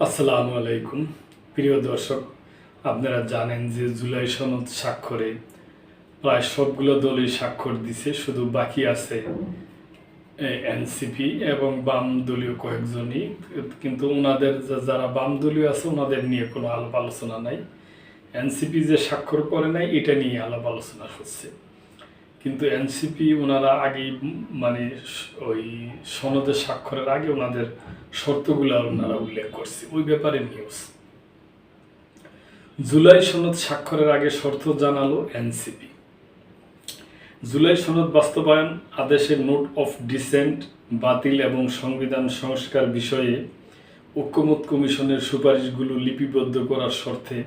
আসসালামু আলাইকুম। প্রিয় দর্শক, আপনারা জানেন যে জুলাই সনদ স্বাক্ষরে প্রায় সবগুলো দলই স্বাক্ষর দিছে, শুধু বাকি আছে এনসিপি এবং বাম দলীয় কয়েকজনই। কিন্তু ওনাদের যারা বাম দলীয় আছে, ওনাদের নিয়ে কোনো আলাপ আলোচনা নাই। এনসিপি যে স্বাক্ষর করে নাই, এটা নিয়ে আলাপ আলোচনা হচ্ছে। কিন্তু এনসিপি ওনারা আগেই মানে ওই সনদে স্বাক্ষরের আগে ওনাদের শর্তগুলো ওনারা উল্লেখ করছে। ওই ব্যাপারে নিউজ জুলাই সনদ স্বাক্ষরের আগে শর্ত জানালো এনসিপি। জুলাই সনদ বাস্তবায়ন আদেশের নোট অফ ডিসেন্ট, বাতিল এবং সংবিধান সংস্কার বিষয়ে ঐক্যমত কমিশনের সুপারিশগুলো লিপিবদ্ধ করার শর্তে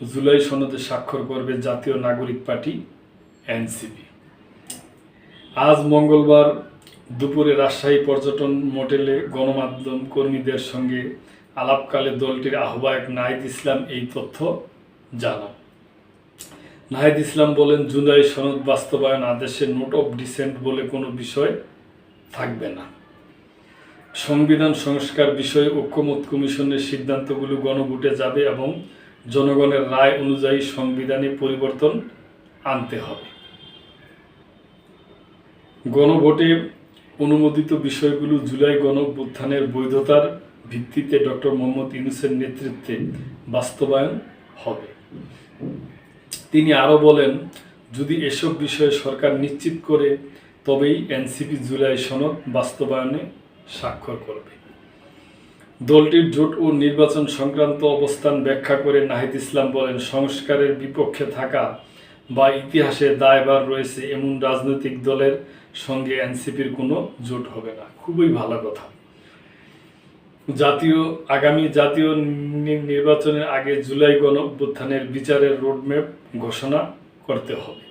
জুলাই সনদে স্বাক্ষর করবে জাতীয় নাগরিক পার্টি এনসিপি। আজ মঙ্গলবার দুপুরে রাজশাহী পর্যটন মোটেলে গণমাধ্যম কর্মীদের সঙ্গে আলাপকালে দলটির আহ্বায়ক নাহিদ ইসলাম এই তথ্য জানান। নাহিদ ইসলাম বলেন, জুলাই সনদ বাস্তবায়ন আদেশে নোট অফ ডিসেন্ট বলে কোনো বিষয় থাকবে না। সংবিধান সংস্কার বিষয়ে ঐক্যমত কমিশনের সিদ্ধান্তগুলো গণভোটে যাবে এবং জনগণের রায় অনুযায়ী সংবিধানে পরিবর্তন আনতে হবে। গণভোটে অনুমোদিত বিষয়গুলো জুলাই গণঅভ্যুত্থানের বৈধতার ভিত্তিতে ডক্টর মোহাম্মদ ইউনুসের নেতৃত্বে বাস্তবায়ন হবে। তিনি আরও বলেন, যদি এসব বিষয়ে সরকার নিশ্চিত করে, তবেই এনসিপি জুলাই সনদ বাস্তবায়নে স্বাক্ষর করবে। দলটির জোট ও নির্বাচন সংক্রান্ত অবস্থান ব্যাখ্যা করে নাহিদ ইসলাম বলেন, সংস্কারের বিপক্ষে থাকা বা ইতিহাসে দায়বার রয়েছে এমন রাজনৈতিক দলের সঙ্গে এনসিপির কোনো জোট হবে না। খুবই ভালো কথা। জাতীয়, আগামী জাতীয় নির্বাচনের আগে জুলাই গণ অভ্যুত্থানের বিচারের রোডম্যাপ ঘোষণা করতে হবে।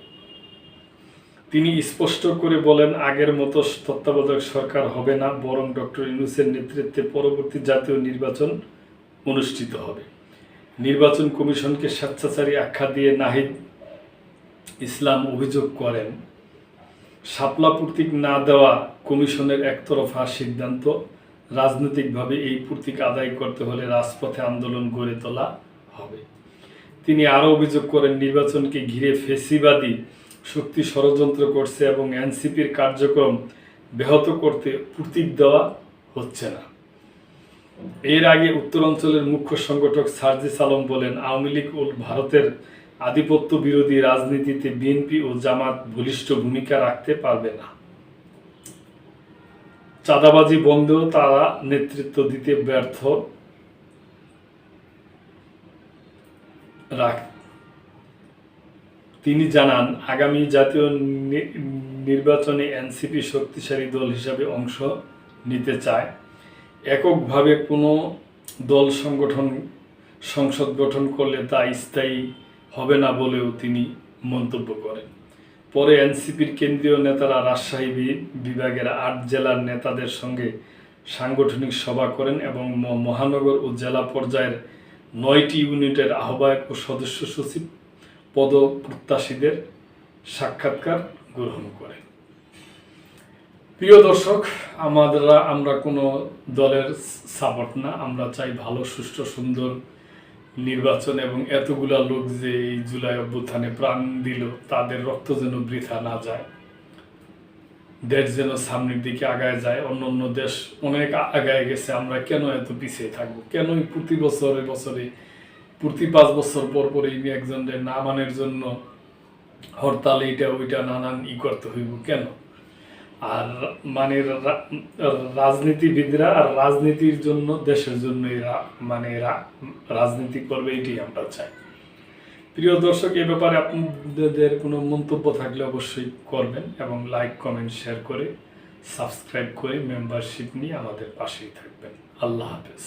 তিনি স্পষ্ট করে বলেন, আগের মতো তত্ত্বাবধায়ক সরকার হবে না, বরং ডক্টর ইউনুসের নেতৃত্বে পরবর্তী জাতীয় নির্বাচন অনুষ্ঠিত হবে। নির্বাচন কমিশনকে স্বেচ্ছাচারী আখ্যা দিয়ে নাহিদ ইসলাম অভিযোগ করেন, শাপলা প্রতীক না দেওয়া কমিশনের একতরফা সিদ্ধান্ত, রাজনৈতিকভাবে এই প্রতীক আদায় করতে হলে রাজপথে আন্দোলন গড়ে তোলা হবে। তিনি আরও অভিযোগ করেন, নির্বাচনকে ঘিরে ফেসিবাদী শক্তি ষড়যন্ত্র করছে এবং এনসিপির কার্যক্রম ব্যাহত করতে প্রতীক দেওয়া হচ্ছে না। এর আগে উত্তরাঞ্চলের মুখ্য সংগঠক সার্জিস আলম বলেন, আওয়ামী লীগ ও ভারতের আধিপত্য বিরোধী রাজনীতিতে বিএনপি ও জামাত বলিষ্ঠ ভূমিকা রাখতে পারবে না। চাঁদাবাজি বন্ধেও তারা নেতৃত্ব দিতে ব্যর্থ রাখ। তিনি জানান, আগামী জাতীয় নির্বাচনে এনসিপি শক্তিশালী দল হিসাবে অংশ নিতে চায়। এককভাবে কোনো দল সংগঠন, সংসদ গঠন করলে তা স্থায়ী হবে না বলেও তিনি মন্তব্য করেন। পরে এনসিপির কেন্দ্রীয় নেতারা রাজশাহী বিভাগের আট জেলার নেতাদের সঙ্গে সাংগঠনিক সভা করেন এবং মহানগর ও জেলা পর্যায়ের নয়টি ইউনিটের আহ্বায়ক ও সদস্য সচিব পদ প্রত্যাশীদের সাক্ষাৎকার গ্রহণ করেন। প্রিয় দর্শক, আমাদের, আমরা কোনো দলের সাপোর্ট না। আমরা চাই ভালো, সুষ্ঠু, সুন্দর নির্বাচন এবং এতগুলা লোক যে এই জুলাই অভ্যুত্থানে প্রাণ দিল, তাদের রক্ত যেন বৃথা না যায়, দেশ যেন সামনের দিকে আগায় যায়। অন্য অন্য দেশ অনেক আগায় গেছে, আমরা কেন এত পিছিয়ে থাকব? কেনই প্রতি বছরে বছরে, প্রতি পাঁচ বছর পর পর এই একজনের নামানের জন্য হরতাল, এইটা, ওইটা, নানান ই করতে হইব? কেন? আর মানে রাজনীতিবিদরা আর রাজনীতির জন্য, দেশের জন্য মানে রাজনীতি করবে এটি আমরা চাই। প্রিয় দর্শক, এ ব্যাপারে আপনাদের কোনো মন্তব্য থাকলে অবশ্যই করবেন এবং লাইক, কমেন্ট, শেয়ার করে, সাবস্ক্রাইব করে, মেম্বারশিপ নিয়ে আমাদের পাশেই থাকবেন। আল্লাহ হাফেজ।